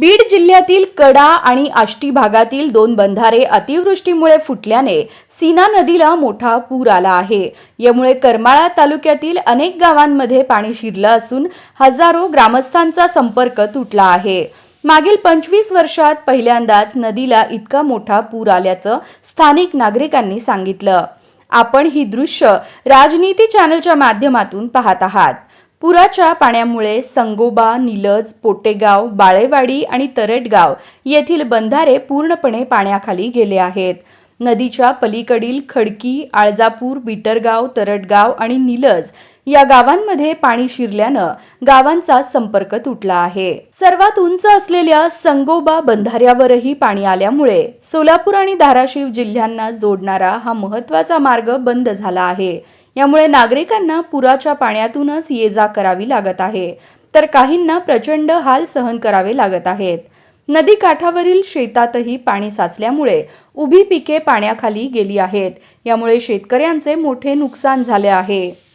बीड जिल्ह्यातील कडा आणि आष्टी भागातील दोन बंधारे अतिवृष्टीमुळे फुटल्याने सीना नदीला मोठा पूर आला आहे. यामुळे करमाळा तालुक्यातील अनेक गावांमध्ये पाणी शिरलं असून हजारो ग्रामस्थांचा संपर्क तुटला आहे. मागील पंचवीस वर्षात पहिल्यांदाच नदीला इतका मोठा पूर आल्याचं स्थानिक नागरिकांनी सांगितलं. आपण ही दृश्य राजनीती चॅनलच्या माध्यमातून पाहत आहात. पुराच्या पाण्यामुळे संगोबा निलज पोटेगाव बाळेवाडी आणि तरटगाव येथील बंधारे पूर्णपणे पाण्याखाली गेले आहेत. नदीच्या पलीकडील खडकी आळजापूर बिटरगाव तरटगाव आणि निलज या गावांमध्ये पाणी शिरल्यानं गावांचा संपर्क तुटला आहे. सर्वात उंच असलेल्या संगोबा बंधाऱ्यावरही पाणी आल्यामुळे सोलापूर आणि धाराशिव जिल्ह्यांना जोडणारा हा महत्त्वाचा मार्ग बंद झाला आहे. यामुळे नागरिकांना पुराच्या पाण्यातूनच ये जा करावी लागत आहे. तर काहींना प्रचंड हाल सहन करावे लागत आहेत. नदी काठावरील शेतातही पाणी साचल्यामुळे उभी पिके पाण्याखाली गेली आहेत. यामुळे शेतकऱ्यांचे मोठे नुकसान झाले आहे.